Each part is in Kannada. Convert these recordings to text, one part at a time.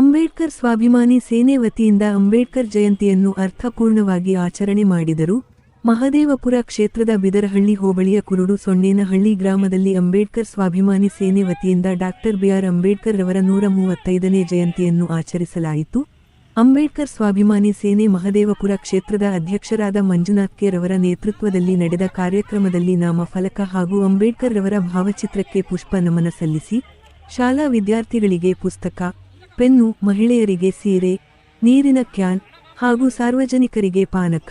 ಅಂಬೇಡ್ಕರ್ ಸ್ವಾಭಿಮಾನಿ ಸೇನೆ ವತಿಯಿಂದ ಅಂಬೇಡ್ಕರ್ ಜಯಂತಿಯನ್ನು ಅರ್ಥಪೂರ್ಣವಾಗಿ ಆಚರಣೆ ಮಾಡಿದರು. ಮಹದೇವಪುರ ಕ್ಷೇತ್ರದ ಬಿದರಹಳ್ಳಿ ಹೋಬಳಿಯ ಕುರುಡು ಸೊಣ್ಣೇನಹಳ್ಳಿ ಗ್ರಾಮದಲ್ಲಿ ಅಂಬೇಡ್ಕರ್ ಸ್ವಾಭಿಮಾನಿ ಸೇನೆ ವತಿಯಿಂದ ಡಾಕ್ಟರ್ ಬಿಆರ್ ಅಂಬೇಡ್ಕರ್ ರವರ ನೂರ ಮೂವತ್ತೈದನೇ ಜಯಂತಿಯನ್ನು ಆಚರಿಸಲಾಯಿತು. ಅಂಬೇಡ್ಕರ್ ಸ್ವಾಭಿಮಾನಿ ಸೇನೆ ಮಹದೇವಪುರ ಕ್ಷೇತ್ರದ ಅಧ್ಯಕ್ಷರಾದ ಮಂಜುನಾಥ್ ಕೆ ರವರ ನೇತೃತ್ವದಲ್ಲಿ ನಡೆದ ಕಾರ್ಯಕ್ರಮದಲ್ಲಿ ನಾಮಫಲಕ ಹಾಗೂ ಅಂಬೇಡ್ಕರ್ ರವರ ಭಾವಚಿತ್ರಕ್ಕೆ ಪುಷ್ಪ ನಮನ ಸಲ್ಲಿಸಿ, ಶಾಲಾ ವಿದ್ಯಾರ್ಥಿಗಳಿಗೆ ಪುಸ್ತಕ ಪೆನ್ನು ಮಹಿಳೆಯರಿಗೆ ಸೀರೆ, ನೀರಿನ ಕ್ಯಾನ್ ಹಾಗೂ ಸಾರ್ವಜನಿಕರಿಗೆ ಪಾನಕ,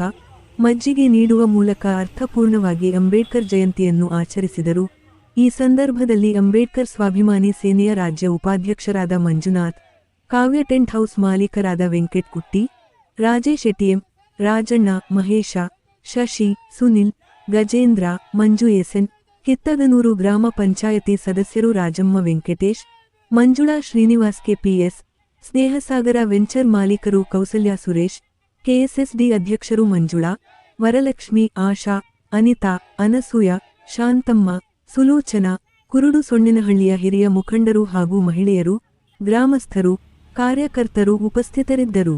ಮಜ್ಜಿಗೆ ನೀಡುವ ಮೂಲಕ ಅರ್ಥಪೂರ್ಣವಾಗಿ ಅಂಬೇಡ್ಕರ್ ಜಯಂತಿಯನ್ನು ಆಚರಿಸಿದರು. ಈ ಸಂದರ್ಭದಲ್ಲಿ ಅಂಬೇಡ್ಕರ್ ಸ್ವಾಭಿಮಾನಿ ಸೇನೆಯ ರಾಜ್ಯ ಉಪಾಧ್ಯಕ್ಷರಾದ ಮಂಜುನಾಥ್, ಕಾವ್ಯ ಟೆಂಟ್ ಹೌಸ್ ಮಾಲೀಕರಾದ ವೆಂಕಟ್ ಕುಟ್ಟಿ ರಾಜೇಶ್ ಎಟಿಎಂ, ರಾಜಣ್ಣ, ಮಹೇಶ, ಶಶಿ, ಸುನಿಲ್, ಗಜೇಂದ್ರ, ಮಂಜು ಎಸ್ಎನ್ ಕಿತ್ತಗನೂರು ಗ್ರಾಮ ಪಂಚಾಯತಿ ಸದಸ್ಯರು ರಾಜಮ್ಮ ವೆಂಕಟೇಶ್ ಮಂಜುಳಾ ಶ್ರೀನಿವಾಸ್ ಕೆಪಿಎಸ್ ಸ್ನೇಹಸಾಗರ ವೆಂಚರ್ ಮಾಲೀಕರು ಕೌಸಲ್ಯ ಸುರೇಶ್, ಕೆಎಸ್ಎಸ್ಡಿ ಅಧ್ಯಕ್ಷರು ಮಂಜುಳಾ, ವರಲಕ್ಷ್ಮಿ ಆಶಾ, ಅನಿತಾ, ಅನಸೂಯ, ಶಾಂತಮ್ಮ, ಸುಲೋಚನಾ, ಕುರುಡು ಸೊಣ್ಣಿನಹಳ್ಳಿಯ ಹಿರಿಯ ಮುಖಂಡರು ಹಾಗೂ ಮಹಿಳೆಯರು, ಗ್ರಾಮಸ್ಥರು, ಕಾರ್ಯಕರ್ತರು ಉಪಸ್ಥಿತರಿದ್ದರು.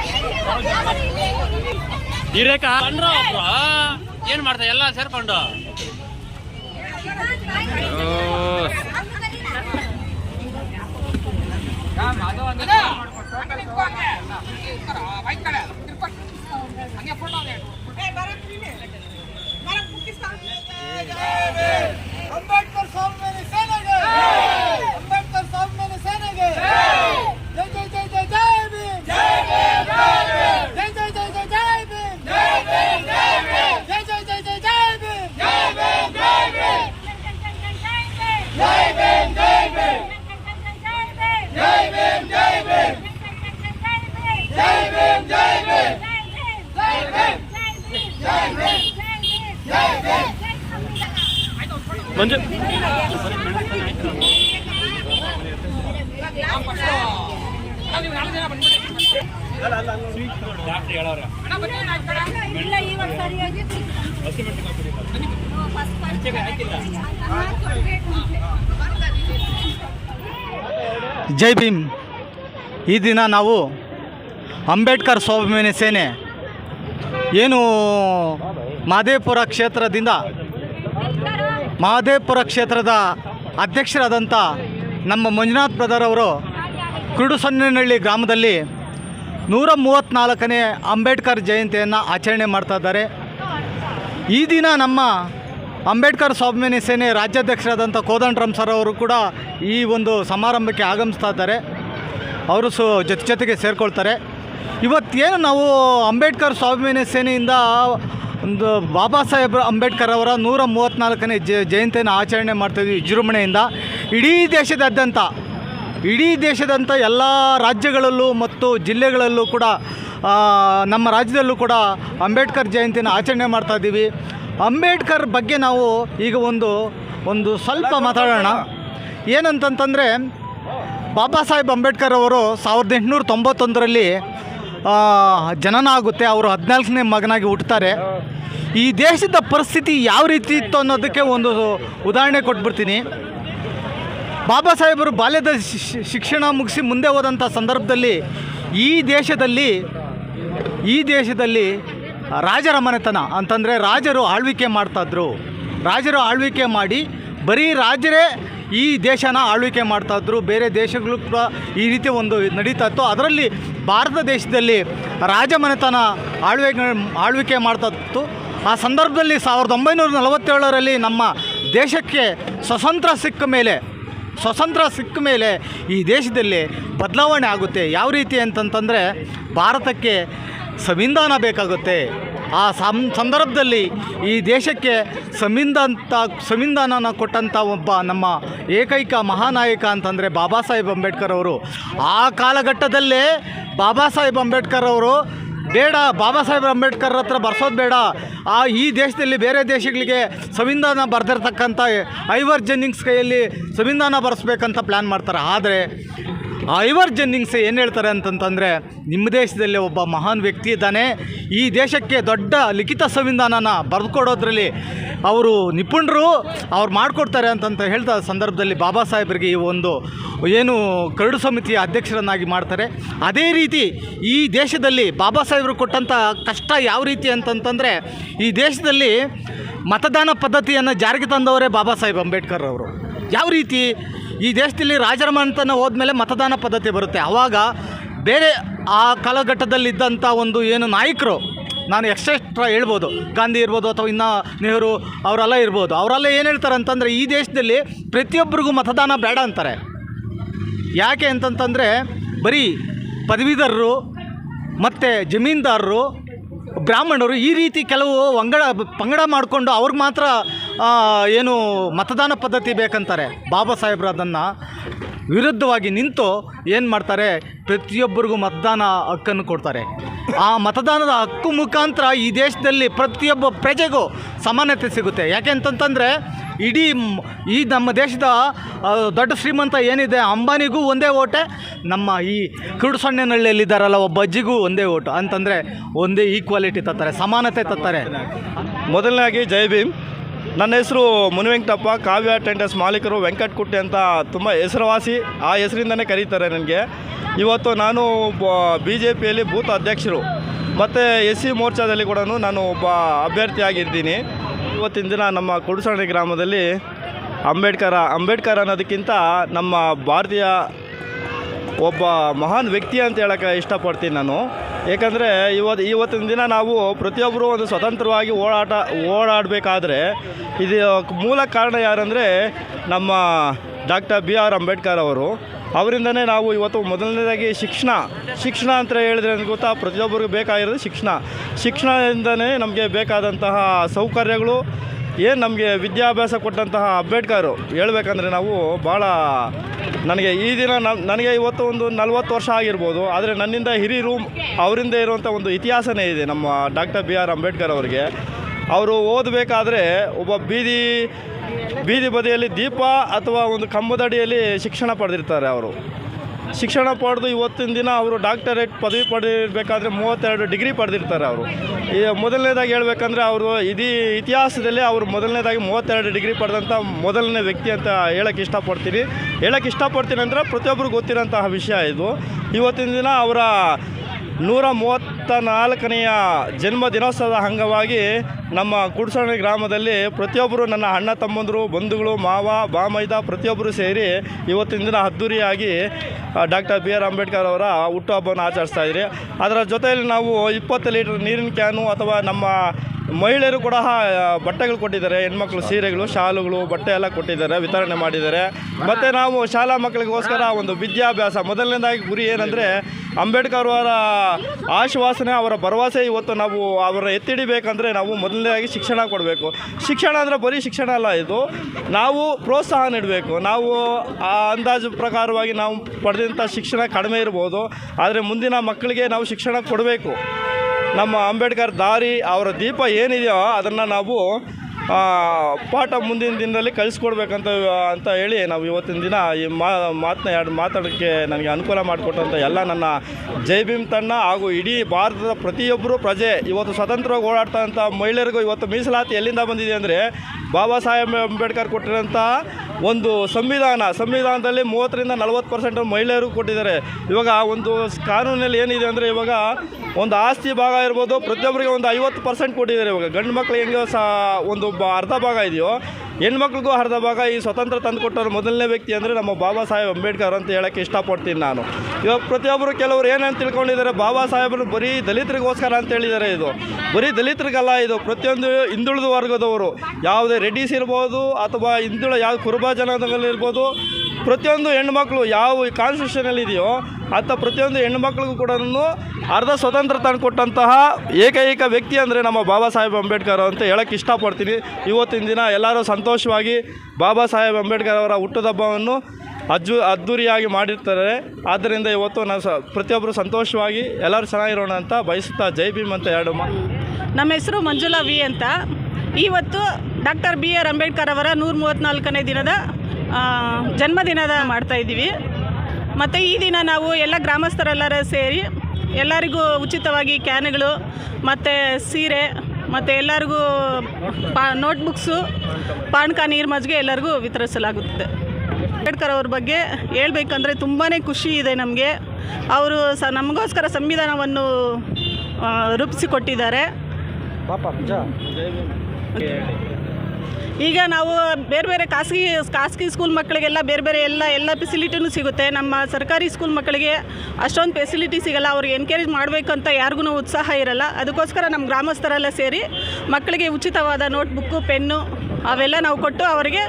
ಹಿರೇಕ ಏನ್ ಮಾಡ್ತಾ ಎಲ್ಲ ಸೇರ್ಕೊಂಡು ಅಂಬೇಡ್ಕರ್ ಸ್ವಾಮಿ ಸೇನೆಗೆ ಜೈ ಭೀಮ್. ಈ ದಿನ ನಾವು ಅಂಬೇಡ್ಕರ್ ಸ್ವಾಭಿಮಾನಿ ಸೇನೆ ಏನು ಮಾದೇಪುರ ಕ್ಷೇತ್ರದಿಂದ ಮಹದೇವಪುರ ಕ್ಷೇತ್ರದ ಅಧ್ಯಕ್ಷರಾದಂಥ ನಮ್ಮ ಮಂಜುನಾಥ್ ಬ್ರದರ್ ಅವರು ಕುರುಡುಸೊನ್ನೆನಹಳ್ಳಿ ಗ್ರಾಮದಲ್ಲಿ ನೂರ ಮೂವತ್ತ್ನಾಲ್ಕನೇ ಅಂಬೇಡ್ಕರ್ ಜಯಂತಿಯನ್ನು ಆಚರಣೆ ಮಾಡ್ತಾ ಇದ್ದಾರೆ. ಈ ದಿನ ನಮ್ಮ ಅಂಬೇಡ್ಕರ್ ಸ್ವಾಭಿಮಾನಿ ಸೇನೆ ರಾಜ್ಯಾಧ್ಯಕ್ಷರಾದಂಥ ಕೋದಂಡರಾಮ್ ಸರ್ ಅವರು ಕೂಡ ಈ ಒಂದು ಸಮಾರಂಭಕ್ಕೆ ಆಗಮಿಸ್ತಾ ಇದ್ದಾರೆ. ಅವರು ಸೊ ಜೊತೆ ಜೊತೆಗೆ ಸೇರಿಕೊಳ್ತಾರೆ. ಇವತ್ತೇನು ನಾವು ಅಂಬೇಡ್ಕರ್ ಸ್ವಾಭಿಮಾನಿ ಸೇನೆಯಿಂದ ಒಂದು ಬಾಬಾ ಸಾಹೇಬ್ ಅಂಬೇಡ್ಕರ್ ಅವರ ನೂರ ಮೂವತ್ತ್ನಾಲ್ಕನೇ ಜಯಂತಿಯನ್ನು ಆಚರಣೆ ಮಾಡ್ತಾಯಿದ್ವಿ ವಿಜೃಂಭಣೆಯಿಂದ. ಇಡೀ ದೇಶದಾದ್ಯಂತ, ಇಡೀ ದೇಶದಂಥ ಎಲ್ಲ ರಾಜ್ಯಗಳಲ್ಲೂ ಮತ್ತು ಜಿಲ್ಲೆಗಳಲ್ಲೂ ಕೂಡ ನಮ್ಮ ರಾಜ್ಯದಲ್ಲೂ ಕೂಡ ಅಂಬೇಡ್ಕರ್ ಜಯಂತಿನ ಆಚರಣೆ ಮಾಡ್ತಾ ಇದ್ದೀವಿ. ಅಂಬೇಡ್ಕರ್ ಬಗ್ಗೆ ನಾವು ಈಗ ಒಂದು ಒಂದು ಸ್ವಲ್ಪ ಮಾತಾಡೋಣ. ಏನಂತಂತಂದರೆ, ಬಾಬಾ ಸಾಹೇಬ್ ಅಂಬೇಡ್ಕರ್ ಅವರು ಸಾವಿರದ ಎಂಟುನೂರ ತೊಂಬತ್ತೊಂದರಲ್ಲಿ ಜನನ ಆಗುತ್ತೆ ಅವರು ಹದಿನಾಲ್ಕನೇ ಮಗನಾಗಿ ಹುಟ್ಟುತ್ತಾರೆ ಈ ದೇಶದ ಪರಿಸ್ಥಿತಿ ಯಾವ ರೀತಿ ಇತ್ತು ಅನ್ನೋದಕ್ಕೆ ಒಂದು ಉದಾಹರಣೆ ಕೊಟ್ಬಿಡ್ತೀನಿ. ಬಾಬಾ ಸಾಹೇಬರು ಬಾಲ್ಯದ ಶಿಕ್ಷಣ ಮುಗಿಸಿ ಮುಂದೆ ಹೋದಂಥ ಸಂದರ್ಭದಲ್ಲಿ ಈ ದೇಶದಲ್ಲಿ ಈ ದೇಶದಲ್ಲಿ ರಾಜರ ಮನೆತನ ಅಂತಂದರೆ ರಾಜರು ಆಳ್ವಿಕೆ ಮಾಡ್ತಾಯಿದ್ರು ರಾಜರು ಆಳ್ವಿಕೆ ಮಾಡಿ ಬರೀ ರಾಜರೇ ಈ ದೇಶನ ಆಳ್ವಿಕೆ ಮಾಡ್ತಾಯಿದ್ರು ಬೇರೆ ದೇಶಗಳು ಕೂಡ ಈ ರೀತಿ ಒಂದು ನಡೀತಾ ಇತ್ತು. ಅದರಲ್ಲಿ ಭಾರತ ದೇಶದಲ್ಲಿ ರಾಜಮನೆತನ ಆಳ್ವಿಕೆ ಆಳ್ವಿಕೆ ಮಾಡ್ತಿತ್ತು ಆ ಸಂದರ್ಭದಲ್ಲಿ ಸಾವಿರದ ಒಂಬೈನೂರ ನಲವತ್ತೇಳರಲ್ಲಿ ನಮ್ಮ ದೇಶಕ್ಕೆ ಸ್ವತಂತ್ರ ಸಿಕ್ಕ ಮೇಲೆ, ಸ್ವತಂತ್ರ ಸಿಕ್ಕ ಮೇಲೆ ಈ ದೇಶದಲ್ಲಿ ಬದಲಾವಣೆ ಆಗುತ್ತೆ. ಯಾವ ರೀತಿ ಅಂತಂತಂದರೆ ಭಾರತಕ್ಕೆ ಸಂವಿಧಾನ ಬೇಕಾಗುತ್ತೆ. ಆ ಸಂ ಸಂದರ್ಭದಲ್ಲಿ ಈ ದೇಶಕ್ಕೆ ಸಂವಿಧಾನ ಸಂವಿಧಾನನ ಕೊಟ್ಟಂಥ ಒಬ್ಬ ನಮ್ಮ ಏಕೈಕ ಮಹಾನಾಯಕ ಅಂತಂದರೆ ಬಾಬಾ ಸಾಹೇಬ್ ಅಂಬೇಡ್ಕರ್ ಅವರು. ಆ ಕಾಲಘಟ್ಟದಲ್ಲೇ ಬಾಬಾ ಸಾಹೇಬ್ ಅಂಬೇಡ್ಕರ್ ಅವರು ಬೇಡ, ಬಾಬಾ ಸಾಹೇಬ್ ಅಂಬೇಡ್ಕರ್ ಹತ್ರ ಬರ್ಸೋದು ಬೇಡ. ಆ ಈ ದೇಶದಲ್ಲಿ ಬೇರೆ ದೇಶಗಳಿಗೆ ಸಂವಿಧಾನ ಬರೆದಿರ್ತಕ್ಕಂಥ ಐವರ್ ಜೆನ್ನಿಂಗ್ಸ್ ಕೈಯಲ್ಲಿ ಸಂವಿಧಾನ ಬರೆಸ್ಬೇಕಂತ ಪ್ಲ್ಯಾನ್ ಮಾಡ್ತಾರೆ. ಆದರೆ ಐವರ್ ಜೆನ್ನಿಂಗ್ಸ್ ಏನು ಹೇಳ್ತಾರೆ ಅಂತಂತಂದರೆ, ನಿಮ್ಮ ದೇಶದಲ್ಲಿ ಒಬ್ಬ ಮಹಾನ್ ವ್ಯಕ್ತಿ ಇದ್ದಾನೆ. ಈ ದೇಶಕ್ಕೆ ದೊಡ್ಡ ಲಿಖಿತ ಸಂವಿಧಾನನ ಬರೆದುಕೊಡೋದ್ರಲ್ಲಿ ಅವರು ನಿಪುಣರು, ಅವ್ರು ಮಾಡಿಕೊಡ್ತಾರೆ ಅಂತಂತ ಹೇಳ್ತಾ ಸಂದರ್ಭದಲ್ಲಿ ಬಾಬಾ ಸಾಹೇಬರಿಗೆ ಈ ಒಂದು ಏನು ಕರಡು ಸಮಿತಿಯ ಅಧ್ಯಕ್ಷರನ್ನಾಗಿ ಮಾಡ್ತಾರೆ. ಅದೇ ರೀತಿ ಈ ದೇಶದಲ್ಲಿ ಬಾಬಾ ಸಾಹೇಬರು ಕೊಟ್ಟಂಥ ಕಷ್ಟ ಯಾವ ರೀತಿ ಅಂತಂತಂದರೆ, ಈ ದೇಶದಲ್ಲಿ ಮತದಾನ ಪದ್ಧತಿಯನ್ನು ಜಾರಿಗೆ ತಂದವರೇ ಬಾಬಾ ಸಾಹೇಬ್ ಅಂಬೇಡ್ಕರ್ ಅವರು. ಯಾವ ರೀತಿ? ಈ ದೇಶದಲ್ಲಿ ರಾಜರ ಮನೆತನ ಹೋದ್ಮೇಲೆ ಮತದಾನ ಪದ್ಧತಿ ಬರುತ್ತೆ. ಆವಾಗ ಬೇರೆ ಆ ಕಾಲಘಟ್ಟದಲ್ಲಿದ್ದಂಥ ಒಂದು ಏನು ನಾಯಕರು, ನಾನು ಎಕ್ಸೆಸ್ಟ್ರಾ ಹೇಳ್ಬೋದು. ಗಾಂಧಿ ಇರ್ಬೋದು ಅಥವಾ ಇನ್ನು ನೆಹರು ಅವರೆಲ್ಲ ಇರ್ಬೋದು. ಅವರೆಲ್ಲ ಏನು ಹೇಳ್ತಾರೆ ಅಂತಂದರೆ, ಈ ದೇಶದಲ್ಲಿ ಪ್ರತಿಯೊಬ್ಬರಿಗೂ ಮತದಾನ ಬೇಡ ಅಂತಾರೆ. ಯಾಕೆ ಅಂತಂತಂದರೆ, ಬರೀ ಪದವೀಧರರು ಮತ್ತು ಜಮೀನ್ದಾರರು, ಬ್ರಾಹ್ಮಣರು ಈ ರೀತಿ ಕೆಲವು ಒಂಗಡ ಪಂಗಡ ಮಾಡಿಕೊಂಡು ಅವ್ರಿಗೆ ಮಾತ್ರ ಏನು ಮತದಾನ ಪದ್ಧತಿ ಬೇಕಂತಾರೆ. ಬಾಬಾ ಸಾಹೇಬ್ರು ಅದನ್ನು ವಿರುದ್ಧವಾಗಿ ನಿಂತು ಏನು ಮಾಡ್ತಾರೆ? ಪ್ರತಿಯೊಬ್ಬರಿಗೂ ಮತದಾನ ಹಕ್ಕನ್ನು ಕೊಡ್ತಾರೆ. ಆ ಮತದಾನದ ಹಕ್ಕು ಮುಖಾಂತರ ಈ ದೇಶದಲ್ಲಿ ಪ್ರತಿಯೊಬ್ಬ ಪ್ರಜೆಗೂ ಸಮಾನತೆ ಸಿಗುತ್ತೆ. ಯಾಕೆ ಅಂತಂತಂದರೆ, ಇಡೀ ಈ ನಮ್ಮ ದೇಶದ ದೊಡ್ಡ ಶ್ರೀಮಂತ ಏನಿದೆ, ಅಂಬಾನಿಗೂ ಒಂದೇ ಓಟೆ, ನಮ್ಮ ಈ ಕುರುಡು ಸೊನ್ನೆನಹಳ್ಳಿಯಲ್ಲಿದ್ದಾರಲ್ಲ ಒಬ್ಬ ಅಜ್ಜಿಗೂ ಒಂದೇ ಓಟು. ಅಂತಂದರೆ ಒಂದೇ ಈಕ್ವಾಲಿಟಿ ತತ್ತಾರೆ, ಸಮಾನತೆ ತತ್ತಾರೆ. ಮೊದಲನೇದಾಗಿ ಜೈ ಭೀಮ್. ನನ್ನ ಹೆಸರು ಮುನಿವೆಂಕಟಪ್ಪ ಕಾವ್ಯ ಟೆಂಡರ್ಸ್ ಮಾಲೀಕರು ವೆಂಕಟಕುಟ್ಟಿ ಅಂತ ತುಂಬ ಹೆಸರುವಾಸಿ. ಆ ಹೆಸರಿಂದನೇ ಕರೀತಾರೆ ನನಗೆ. ಇವತ್ತು ನಾನು ಬಿ ಜೆ ಪಿಯಲ್ಲಿ ಬೂತ್ ಅಧ್ಯಕ್ಷರು. ಮತ್ತು ಎಸ್ ಸಿ ಮೋರ್ಚಾದಲ್ಲಿ ಕೂಡ ನಾನು ಒಬ್ಬ ಅಭ್ಯರ್ಥಿಯಾಗಿದ್ದೀನಿ. ಇವತ್ತಿನ ದಿನ ನಮ್ಮ ಕುಡಸಣೆ ಗ್ರಾಮದಲ್ಲಿ ಅಂಬೇಡ್ಕರ, ಅಂಬೇಡ್ಕರ್ ಅನ್ನೋದಕ್ಕಿಂತ ನಮ್ಮ ಭಾರತೀಯ ಒಬ್ಬ ಮಹಾನ್ ವ್ಯಕ್ತಿ ಅಂತ ಹೇಳೋಕ್ಕೆ ಇಷ್ಟಪಡ್ತೀನಿ ನಾನು. ಏಕೆಂದರೆ ಇವತ್ತು ಇವತ್ತಿನ ದಿನ ನಾವು ಪ್ರತಿಯೊಬ್ಬರು ಒಂದು ಸ್ವತಂತ್ರವಾಗಿ ಓಡಾಟ ಓಡಾಡಬೇಕಾದ್ರೆ ಇದು ಮೂಲ ಕಾರಣ ಯಾರಂದರೆ ನಮ್ಮ ಡಾಕ್ಟರ್ ಬಿ ಆರ್ ಅಂಬೇಡ್ಕರ್ ಅವರು. ಅವರಿಂದನೇ ನಾವು ಇವತ್ತು ಮೊದಲನೇದಾಗಿ ಶಿಕ್ಷಣ ಶಿಕ್ಷಣ ಅಂತ ಹೇಳಿದ್ರೆ ನನಗೆ ಗೊತ್ತಾ? ಪ್ರತಿಯೊಬ್ಬರಿಗೂ ಬೇಕಾಗಿರೋದು ಶಿಕ್ಷಣ. ಶಿಕ್ಷಣದಿಂದನೇ ನಮಗೆ ಬೇಕಾದಂತಹ ಸೌಕರ್ಯಗಳು ಏನು ನಮಗೆ ವಿದ್ಯಾಭ್ಯಾಸ ಕೊಟ್ಟಂತಹ ಅಂಬೇಡ್ಕರು ಹೇಳ್ಬೇಕಂದ್ರೆ ನಾವು ಭಾಳ ನನಗೆ ಈ ದಿನ ನನಗೆ ಇವತ್ತು ಒಂದು ನಲ್ವತ್ತು ವರ್ಷ ಆಗಿರ್ಬೋದು, ಆದರೆ ನನ್ನಿಂದ ಹಿರಿಯರು ಅವರಿಂದ ಇರುವಂಥ ಒಂದು ಇತಿಹಾಸನೇ ಇದೆ ನಮ್ಮ ಡಾಕ್ಟರ್ ಬಿ ಆರ್ ಅಂಬೇಡ್ಕರ್ ಅವರಿಗೆ. ಅವರು ಓದಬೇಕಾದ್ರೆ ಒಬ್ಬ ಬೀದಿ ಬೀದಿ ಬದಿಯಲ್ಲಿ ದೀಪ ಅಥವಾ ಒಂದು ಕಂಬದಡಿಯಲ್ಲಿ ಶಿಕ್ಷಣ ಪಡೆದಿರ್ತಾರೆ ಅವರು. ಶಿಕ್ಷಣ ಪಡೆದು ಇವತ್ತಿನ ದಿನ ಅವರು ಡಾಕ್ಟರೇಟ್ ಪದವಿ ಪಡೆಯಬೇಕಾದ್ರೆ ಮೂವತ್ತೆರಡು ಡಿಗ್ರಿ ಪಡೆದಿರ್ತಾರೆ ಅವರು. ಈ ಮೊದಲನೇದಾಗಿ ಹೇಳಬೇಕಂದ್ರೆ ಅವರು ಇಡೀ ಇತಿಹಾಸದಲ್ಲಿ ಅವರು ಮೊದಲನೇದಾಗಿ ಮೂವತ್ತೆರಡು ಡಿಗ್ರಿ ಪಡೆದಂಥ ಮೊದಲನೇ ವ್ಯಕ್ತಿ ಅಂತ ಹೇಳಕ್ಕೆ ಇಷ್ಟಪಡ್ತೀನಿ. ಹೇಳಕ್ಕೆ ಇಷ್ಟಪಡ್ತೀನಿ ಅಂದರೆ ಪ್ರತಿಯೊಬ್ಬರು ಗೊತ್ತಿರೋಂತಹ ವಿಷಯ ಇದು. ಇವತ್ತಿನ ದಿನ ಅವರ ನೂರ ಮೂವತ್ತ ನಾಲ್ಕನೆಯ ಜನ್ಮ ದಿನೋತ್ಸವದ ಅಂಗವಾಗಿ ನಮ್ಮ ಕುಡ್ಸಣಿ ಗ್ರಾಮದಲ್ಲಿ ಪ್ರತಿಯೊಬ್ಬರು ನನ್ನ ಅಣ್ಣ ತಮ್ಮಂದರು, ಬಂಧುಗಳು, ಮಾವ, ಬಾಮೈದ ಪ್ರತಿಯೊಬ್ಬರು ಸೇರಿ ಇವತ್ತಿನ ದಿನ ಅದ್ದೂರಿಯಾಗಿ ಡಾಕ್ಟರ್ ಬಿ ಆರ್ ಅಂಬೇಡ್ಕರ್ ಅವರ ಹುಟ್ಟುಹಬ್ಬವನ್ನು ಆಚರಿಸ್ತಾ ಇದ್ರಿ. ಅದರ ಜೊತೆಯಲ್ಲಿ ನಾವು ಇಪ್ಪತ್ತು ಲೀಟರ್ ನೀರಿನ ಕ್ಯಾನು ಅಥವಾ ನಮ್ಮ ಮಹಿಳೆಯರು ಕೂಡ ಬಟ್ಟೆಗಳು ಕೊಟ್ಟಿದ್ದಾರೆ, ಹೆಣ್ಮಕ್ಳು ಸೀರೆಗಳು, ಶಾಲುಗಳು, ಬಟ್ಟೆ ಎಲ್ಲ ಕೊಟ್ಟಿದ್ದಾರೆ, ವಿತರಣೆ ಮಾಡಿದ್ದಾರೆ. ಮತ್ತು ನಾವು ಶಾಲಾ ಮಕ್ಕಳಿಗೋಸ್ಕರ ಒಂದು ವಿದ್ಯಾಭ್ಯಾಸ, ಮೊದಲನೇದಾಗಿ ಗುರಿ ಏನಂದರೆ ಅಂಬೇಡ್ಕರ್ ಅವರ ಆಶ್ವಾಸನೆ, ಅವರ ಭರವಸೆ ಇವತ್ತು ನಾವು ಅವರ ಎತ್ತಿಡಿಬೇಕಂದ್ರೆ ನಾವು ಮೊದಲನೇದಾಗಿ ಶಿಕ್ಷಣ ಕೊಡಬೇಕು. ಶಿಕ್ಷಣ ಅಂದರೆ ಬರೀ ಶಿಕ್ಷಣ ಅಲ್ಲ ಇದು, ನಾವು ಪ್ರೋತ್ಸಾಹ ನೀಡಬೇಕು. ನಾವು ಆ ಅಂದಾಜು ಪ್ರಕಾರವಾಗಿ ನಾವು ಪಡೆದಂಥ ಶಿಕ್ಷಣ ಕಡಿಮೆ ಇರ್ಬೋದು, ಆದರೆ ಮುಂದಿನ ಮಕ್ಕಳಿಗೆ ನಾವು ಶಿಕ್ಷಣ ಕೊಡಬೇಕು. ನಮ್ಮ ಅಂಬೇಡ್ಕರ್ ದಾರಿ, ಅವರ ದೀಪ ಏನಿದೆಯೋ ಅದನ್ನು ನಾವು ಪಾಠ ಮುಂದಿನ ದಿನದಲ್ಲಿ ಕಳಿಸ್ಕೊಡ್ಬೇಕಂತ, ಅಂತ ಹೇಳಿ ನಾವು ಇವತ್ತಿನ ದಿನ ಈ ಮಾತನ್ನ ಎರಡು ಮಾತಾಡೋಕ್ಕೆ ನನಗೆ ಅನುಕೂಲ ಮಾಡಿಕೊಟ್ಟಂಥ ಎಲ್ಲ ನನ್ನ ಜೈ ಭೀಮ್ ತಣ್ಣ ಹಾಗೂ ಇಡೀ ಭಾರತದ ಪ್ರತಿಯೊಬ್ಬರು ಪ್ರಜೆ ಇವತ್ತು ಸ್ವತಂತ್ರವಾಗಿ ಓಡಾಡ್ತಂಥ ಮಹಿಳೆಯರಿಗೂ ಇವತ್ತು ಮೀಸಲಾತಿ ಎಲ್ಲಿಂದ ಬಂದಿದೆ ಅಂದರೆ ಬಾಬಾ ಸಾಹೇಬ್ ಅಂಬೇಡ್ಕರ್ ಕೊಟ್ಟಿರೋಂಥ ಒಂದು ಸಂವಿಧಾನ, ಸಂವಿಧಾನದಲ್ಲಿ ಮೂವತ್ತರಿಂದ ನಲವತ್ತು ಪರ್ಸೆಂಟ್ ಮಹಿಳೆಯರು ಕೊಟ್ಟಿದ್ದಾರೆ. ಇವಾಗ ಒಂದು ಕಾನೂನಲ್ಲಿ ಏನಿದೆ ಅಂದರೆ ಇವಾಗ ಒಂದು ಆಸ್ತಿ ಭಾಗ ಇರ್ಬೋದು, ಪ್ರತಿಯೊಬ್ಬರಿಗೆ ಒಂದು ಐವತ್ತು ಪರ್ಸೆಂಟ್ ಕೊಟ್ಟಿದ್ದಾರೆ ಇವಾಗ. ಗಂಡು ಮಕ್ಳು ಹೆಂಗೆ ಸಹ ಒಂದು ಅರ್ಧ ಭಾಗ ಇದೆಯೋ ಹೆಣ್ಮಕ್ಳಿಗೂ ಅರ್ಧ ಭಾಗ ಈ ಸ್ವತಂತ್ರ ತಂದುಕೊಟ್ಟವ್ರು ಮೊದಲನೇ ವ್ಯಕ್ತಿ ಅಂದರೆ ನಮ್ಮ ಬಾಬಾ ಸಾಹೇಬ್ ಅಂಬೇಡ್ಕರ್ ಅಂತ ಹೇಳೋಕ್ಕೆ ಇಷ್ಟಪಡ್ತೀನಿ ನಾನು. ಇವಾಗ ಪ್ರತಿಯೊಬ್ಬರು ಕೆಲವರು ಏನಂತ ತಿಳ್ಕೊಂಡಿದ್ದಾರೆ, ಬಾಬಾ ಸಾಹೇಬರು ಬರೀ ದಲಿತರಿಗೋಸ್ಕರ ಅಂತ ಹೇಳಿದ್ದಾರೆ ಇದು. ಬರೀ ದಲಿತರಿಗಲ್ಲ ಇದು, ಪ್ರತಿಯೊಂದು ಹಿಂದುಳಿದ ವರ್ಗದವರು. ಯಾವುದೇ ರೆಡ್ಡಿಸ್ ಇರ್ಬೋದು ಅಥವಾ ಹಿಂದುಳ ಯಾವ ಕುರುಬ ಜನಾಂಗಗಳಿರ್ಬೋದು ಪ್ರತಿಯೊಂದು ಹೆಣ್ಮಕ್ಳು ಯಾವ ಕಾನ್ಸ್ಟಿಟ್ಯೂಷನಲ್ಲಿ ಇದೆಯೋ ಅಂಥ ಪ್ರತಿಯೊಂದು ಹೆಣ್ಮಕ್ಳಿಗೂ ಕೂಡ ಅರ್ಧ ಸ್ವತಂತ್ರ ತಂದುಕೊಟ್ಟಂತಹ ಏಕೈಕ ವ್ಯಕ್ತಿ ಅಂದರೆ ನಮ್ಮ ಬಾಬಾ ಸಾಹೇಬ್ ಅಂಬೇಡ್ಕರ್ ಅಂತ ಹೇಳೋಕ್ಕೆ ಇಷ್ಟಪಡ್ತೀನಿ. ಇವತ್ತಿನ ದಿನ ಎಲ್ಲರೂ ಸಂತೋಷವಾಗಿ ಬಾಬಾ ಸಾಹೇಬ್ ಅಂಬೇಡ್ಕರ್ ಅವರ ಹುಟ್ಟುಹಬ್ಬವನ್ನು ಅಜ್ಜು ಅದ್ದೂರಿಯಾಗಿ ಮಾಡಿರ್ತಾರೆ. ಆದ್ದರಿಂದ ಇವತ್ತು ನಾವು ಸ ಪ್ರತಿಯೊಬ್ಬರು ಸಂತೋಷವಾಗಿ ಎಲ್ಲರೂ ಚೆನ್ನಾಗಿರೋಣ ಅಂತ ಬಯಸುತ್ತಾ ಜೈ ಭೀಮ್ ಅಂತ ಎರಡು ನಮ್ಮ ಹೆಸರು ಮಂಜುಳಾ ವಿ ಅಂತ. ಇವತ್ತು ಡಾಕ್ಟರ್ ಬಿ ಆರ್ ಅಂಬೇಡ್ಕರ್ ಅವರ ನೂರ ಮೂವತ್ತ್ನಾಲ್ಕನೇ ದಿನದ ಜನ್ಮದಿನದ ಮಾಡ್ತಾ ಇದ್ದೀವಿ. ಮತ್ತು ಈ ದಿನ ನಾವು ಎಲ್ಲ ಗ್ರಾಮಸ್ಥರೆಲ್ಲರ ಸೇರಿ ಎಲ್ಲರಿಗೂ ಉಚಿತವಾಗಿ ಕ್ಯಾನ್ಗಳು ಮತ್ತು ಸೀರೆ ಮತ್ತು ಎಲ್ಲರಿಗೂ ಪಾ ನೋಟ್ಬುಕ್ಸು ಪಾನಕ ನೀರು ಮಜ್ಜಿಗೆ ಎಲ್ಲರಿಗೂ ವಿತರಿಸಲಾಗುತ್ತದೆ. ಅಂಬೇಡ್ಕರ್ ಅವ್ರ ಬಗ್ಗೆ ಹೇಳ್ಬೇಕಂದ್ರೆ ತುಂಬಾ ಖುಷಿ ಇದೆ ನಮಗೆ. ಅವರು ಸ ನಮಗೋಸ್ಕರ ಸಂವಿಧಾನವನ್ನು ರೂಪಿಸಿಕೊಟ್ಟಿದ್ದಾರೆ. ಈಗ ನಾವು ಬೇರೆ ಬೇರೆ ಖಾಸಗಿ ಖಾಸಗಿ ಸ್ಕೂಲ್ ಮಕ್ಕಳಿಗೆಲ್ಲ ಬೇರೆ ಬೇರೆ ಎಲ್ಲ ಎಲ್ಲ ಫೆಸಿಲಿಟಿನೂ ಸಿಗುತ್ತೆ. ನಮ್ಮ ಸರ್ಕಾರಿ ಸ್ಕೂಲ್ ಮಕ್ಕಳಿಗೆ ಅಷ್ಟೊಂದು ಫೆಸಿಲಿಟಿ ಸಿಗಲ್ಲ. ಅವ್ರಿಗೆ ಎನ್ಕರೇಜ್ ಮಾಡಬೇಕಂತ ಯಾರಿಗೂ ಉತ್ಸಾಹ ಇರಲ್ಲ. ಅದಕ್ಕೋಸ್ಕರ ನಮ್ಮ ಗ್ರಾಮಸ್ಥರೆಲ್ಲ ಸೇರಿ ಮಕ್ಕಳಿಗೆ ಉಚಿತವಾದ ನೋಟ್ಬುಕ್ಕು ಪೆನ್ನು ಅವೆಲ್ಲ ನಾವು ಕೊಟ್ಟು ಅವರಿಗೆ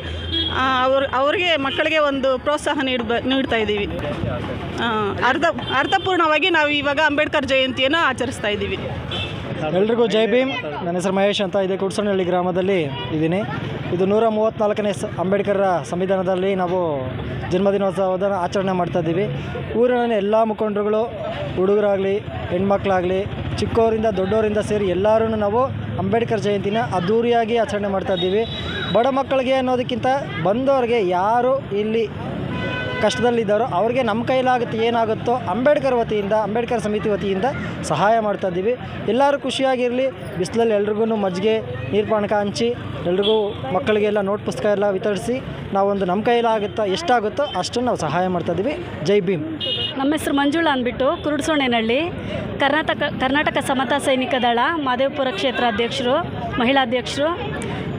ಅವ್ರ, ಅವ್ರಿಗೆ ಮಕ್ಕಳಿಗೆ ಒಂದು ಪ್ರೋತ್ಸಾಹ ನೀಡ್ಬ, ನೀಡ್ತಾ ಇದ್ದೀವಿ. ಅರ್ಧ ಅರ್ಥಪೂರ್ಣವಾಗಿ ನಾವು ಇವಾಗ ಅಂಬೇಡ್ಕರ್ ಜಯಂತಿಯನ್ನು ಆಚರಿಸ್ತಾ ಇದ್ದೀವಿ. ಎಲ್ರಿಗೂ ಜೈ ಭೀಮ್. ನನ್ನ ಹೆಸರು ಮಹೇಶ್ ಅಂತ ಇದೆ ಕುಡ್ಸನಹಳ್ಳಿ ಗ್ರಾಮದಲ್ಲಿ ಇದ್ದೀನಿ. ಇದು ನೂರ ಮೂವತ್ತ್ನಾಲ್ಕನೇ ಅಂಬೇಡ್ಕರ ಸಂವಿಧಾನದಲ್ಲಿ ನಾವು ಜನ್ಮದಿನೋತ್ಸವದ ಆಚರಣೆ ಮಾಡ್ತಾಯಿದ್ದೀವಿ ಊರಿನ ಎಲ್ಲ ಮುಖಂಡರುಗಳು, ಹುಡುಗರಾಗಲಿ, ಹೆಣ್ಮಕ್ಳಾಗಲಿ ಚಿಕ್ಕವರಿಂದ ದೊಡ್ಡವರಿಂದ ಸೇರಿ ಎಲ್ಲರೂ ನಾವು ಅಂಬೇಡ್ಕರ್ ಜಯಂತಿನ ಅದ್ಧೂರಿಯಾಗಿ ಆಚರಣೆ ಮಾಡ್ತಾಯಿದ್ದೀವಿ ಬಡ ಮಕ್ಕಳಿಗೆ ಅನ್ನೋದಕ್ಕಿಂತ ಬಂದವ್ರಿಗೆ ಯಾರು ಇಲ್ಲಿ ಕಷ್ಟದಲ್ಲಿದ್ದಾರೋ ಅವ್ರಿಗೆ ನಮ್ಮ ಕೈಲಾಗುತ್ತೆ ಏನಾಗುತ್ತೋ ಅಂಬೇಡ್ಕರ್ ವತಿಯಿಂದ, ಅಂಬೇಡ್ಕರ್ ಸಮಿತಿ ವತಿಯಿಂದ ಸಹಾಯ ಮಾಡ್ತಾ ಇದ್ದೀವಿ. ಎಲ್ಲರೂ ಖುಷಿಯಾಗಿರಲಿ, ಬಿಸಿಲಲ್ಲಿ ಎಲ್ರಿಗೂ ಮಜ್ಜಿಗೆ, ನೀರು ಪಾನಕ ಹಂಚಿ, ಎಲ್ರಿಗೂ ಮಕ್ಕಳಿಗೆಲ್ಲ ನೋಟ್ ಪುಸ್ತಕ ಎಲ್ಲ ವಿತರಿಸಿ ನಾವೊಂದು ನಮ್ಮ ಕೈಲಾಗುತ್ತೋ ಎಷ್ಟಾಗುತ್ತೋ ಅಷ್ಟನ್ನು ನಾವು ಸಹಾಯ ಮಾಡ್ತಾ ಇದ್ದೀವಿ. ಜೈ ಭೀಮ್. ನಮ್ಮ ಹೆಸರು ಮಂಜುಳಾ ಅಂದ್ಬಿಟ್ಟು ಕುರುಡ್ಸೋಣೆನಹಳ್ಳಿ. ಕರ್ನಾಟಕ ಕರ್ನಾಟಕ ಸಮತಾ ಸೈನಿಕ ದಳ, ಮಾದೇವಪುರ ಕ್ಷೇತ್ರ ಅಧ್ಯಕ್ಷರು, ಮಹಿಳಾ ಅಧ್ಯಕ್ಷರು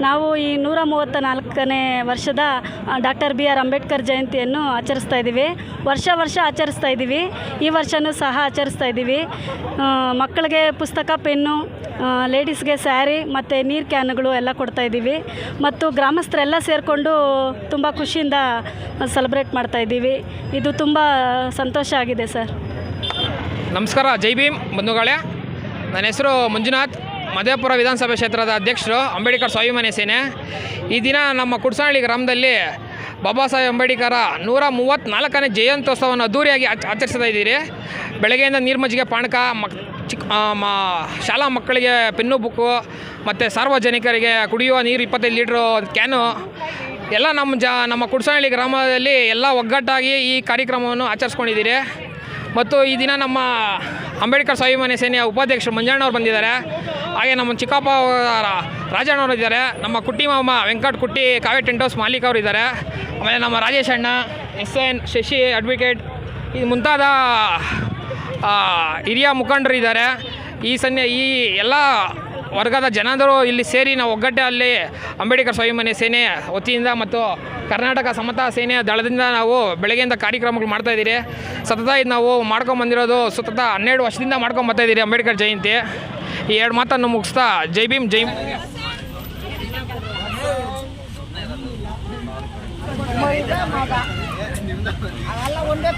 ನಾವು ಈ ನೂರ ಮೂವತ್ತ ನಾಲ್ಕನೇ ವರ್ಷದ ಡಾಕ್ಟರ್ ಬಿ ಆರ್ ಅಂಬೇಡ್ಕರ್ ಜಯಂತಿಯನ್ನು ಆಚರಿಸ್ತಾ ಇದ್ದೀವಿ. ವರ್ಷ ವರ್ಷ ಆಚರಿಸ್ತಾ ಇದ್ದೀವಿ. ಈ ವರ್ಷವೂ ಸಹ ಆಚರಿಸ್ತಾ ಇದ್ದೀವಿ. ಮಕ್ಕಳಿಗೆ ಪುಸ್ತಕ, ಪೆನ್ನು ಲೇಡೀಸ್ಗೆ ಸ್ಯಾರಿ ಮತ್ತು ನೀರು ಕ್ಯಾನ್ಗಳು ಎಲ್ಲ ಕೊಡ್ತಾ ಇದ್ದೀವಿ. ಮತ್ತು ಗ್ರಾಮಸ್ಥರೆಲ್ಲ ಸೇರಿಕೊಂಡು ತುಂಬ ಖುಷಿಯಿಂದ ಸೆಲೆಬ್ರೇಟ್ ಮಾಡ್ತಾ ಇದ್ದೀವಿ. ಇದು ತುಂಬ ಸಂತೋಷ ಆಗಿದೆ ಸರ್. ನಮಸ್ಕಾರ, ಜೈ ಭೀಮ್ ಬಂಧುಗಳೇ. ನನ್ನ ಹೆಸರು ಮಂಜುನಾಥ್. ಮಧೇಪುರ ವಿಧಾನಸಭೆ ಕ್ಷೇತ್ರದ ಅಧ್ಯಕ್ಷರು ಅಂಬೇಡ್ಕರ್ ಸ್ವಾಭಿಮಾನಿ ಸೇನೆ. ಈ ದಿನ ನಮ್ಮ ಕುಡ್ಸನಹಳ್ಳಿ ಗ್ರಾಮದಲ್ಲಿ ಬಾಬಾ ಸಾಹೇಬ್ ಅಂಬೇಡ್ಕರ ನೂರ ಮೂವತ್ತ್ನಾಲ್ಕನೇ ಜಯಂತ್ಯೋತ್ಸವವನ್ನು ಅದ್ದೂರಿಯಾಗಿ ಆಚ, ಆಚರಿಸ್ತಾ ಇದ್ದೀರಿ. ಬೆಳಗ್ಗೆಯಿಂದ ನೀರ್ಮಜ್ಜಿಗೆ ಪಾಣಕ ಮಕ್ ಚಿಕ್ಕ ಮ, ಶಾಲಾ ಮಕ್ಕಳಿಗೆ ಪೆನ್ನು ಬುಕ್ಕು ಮತ್ತು ಸಾರ್ವಜನಿಕರಿಗೆ ಕುಡಿಯುವ ನೀರು ಇಪ್ಪತ್ತೈದು ಲೀಟ್ರು ಕ್ಯಾನು. ಎಲ್ಲ ನಮ್ಮ ಜ, ನಮ್ಮ ಕುಡ್ಸಹಳ್ಳಿ ಗ್ರಾಮದಲ್ಲಿ ಎಲ್ಲ ಒಗ್ಗಟ್ಟಾಗಿ ಈ ಕಾರ್ಯಕ್ರಮವನ್ನು ಆಚರಿಸ್ಕೊಂಡಿದ್ದೀರಿ. ಮತ್ತು ಈ ದಿನ ನಮ್ಮ ಅಂಬೇಡ್ಕರ್ ಸ್ವಾಭಿಮಾನಿ ಸೇನೆಯ ಉಪಾಧ್ಯಕ್ಷರು ಮಂಜಣ್ಣವ್ರು ಬಂದಿದ್ದಾರೆ. ಹಾಗೆ ನಮ್ಮ ಚಿಕ್ಕಪ್ಪ ರಾಜಣ್ಣವರು ಇದ್ದಾರೆ. ನಮ್ಮ ಕುಟ್ಟಿ ಮಾಮ ವೆಂಕಟ್ ಕುಟ್ಟಿ, ಕಾವ್ಯ ಟೆಂಟ್ ಹೌಸ್ ಮಾಲೀಕ್ ಅವರು ಇದ್ದಾರೆ. ಆಮೇಲೆ ನಮ್ಮ ರಾಜೇಶ್ ಅಣ್ಣ ಎಸ್ ಎನ್ ಶಶಿ ಅಡ್ವೊಕೇಟ್ ಇದು ಮುಂತಾದ ಹಿರಿಯ ಮುಖಂಡರು ಇದ್ದಾರೆ. ಈ ಸನ್ನೆ ಈ ಎಲ್ಲ ವರ್ಗದ ಜನರು ಇಲ್ಲಿ ಸೇರಿ ನಾವು ಒಗ್ಗಟ್ಟಲ್ಲಿ ಅಂಬೇಡ್ಕರ್ ಸ್ವಾಭಿಮಾನಿ ಸೇನೆ ವತಿಯಿಂದ ಮತ್ತು ಕರ್ನಾಟಕ ಸಮತಾ ಸೇನೆಯ ದಳದಿಂದ ನಾವು ಬೆಳಗ್ಗೆಯಿಂದ ಕಾರ್ಯಕ್ರಮಗಳು ಮಾಡ್ತಾ ಇದ್ದೀರಿ. ಸತತ ಇದು ನಾವು ಮಾಡ್ಕೊಂಬಂದಿರೋದು ಸತತ ಹನ್ನೆರಡು ವರ್ಷದಿಂದ ಇದ್ದೀರಿ ಅಂಬೇಡ್ಕರ್ ಜಯಂತಿ. ಈ ಎರಡು ಮಾತನ್ನು ಮುಗಿಸ್ತಾ ಜೈ ಭೀಮ್ ಜೈ ಒಂದೇ